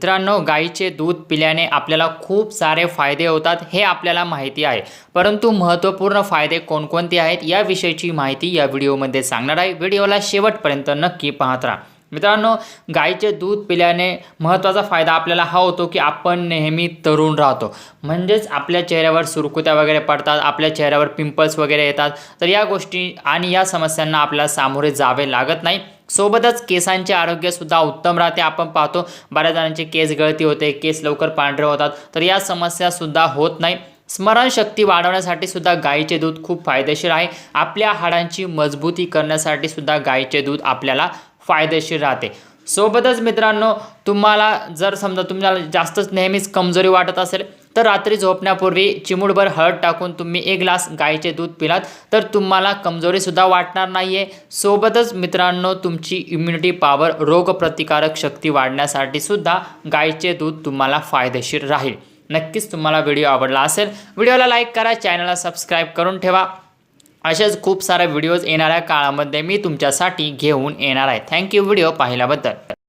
मित्रांनो गाईचे दूध पिल्याने आपल्याला खूप सारे फायदे होतात हे आपल्याला माहिती आहे. परंतु महत्त्वपूर्ण फायदे कोणकोणते आहेत याविषयीची माहिती या व्हिडिओमध्ये सांगणार आहे. व्हिडिओला शेवटपर्यंत नक्की पाहत राहा. मित्रांनो गाईचे दूध पिल्याने महत्त्वाचा फायदा आपल्याला हा होतो की आपण नेहमी तरुण राहतो. म्हणजेच आपल्या चेहऱ्यावर सुरकुत्या वगैरे पडतात आपल्या चेहऱ्यावर पिंपल्स वगैरे येतात. तर या गोष्टी आणि या समस्यांना आपल्याला सामोरे जावे लागत नाही. सोबतच केसांचे आरोग्यसुद्धा उत्तम राहते आपण पाहतो. बऱ्याच जणांचे केस गळती होते केस लवकर पांढरे होतात. तर या समस्यासुद्धा होत नाही. स्मरणशक्ती वाढवण्यासाठी सुद्धा गाईचे दूध खूप फायदेशीर आहे. आपल्या हाडांची मजबूती करण्यासाठी सुद्धा गाईचे दूध आपल्याला फायदेशीर राहते. सोबतच मित्रांनो तुम्हाला जर समजा तुम्हाला जास्तच नेहमीच कमजोरी वाटत असेल तर रात्री झोपण्यापूर्वी चिमुडभर हळद टाकून तुम्ही एक ग्लास गाईचे दूध पिलात तर तुम्हाला कमजोरीसुद्धा वाटणार नाही आहे सोबतच मित्रांनो तुमची इम्युनिटी पॉवर रोगप्रतिकारक शक्ती वाढण्यासाठी सुद्धा गाईचे दूध तुम्हाला फायदेशीर राहील. नक्कीच तुम्हाला व्हिडिओ आवडला असेल व्हिडिओला लाईक करा चॅनलला सबस्क्राईब करून ठेवा. असेच खूप साऱ्या व्हिडिओज येणाऱ्या काळामध्ये मी तुमच्यासाठी घेऊन येणार आहे. थँक्यू व्हिडिओ पाहिल्याबद्दल.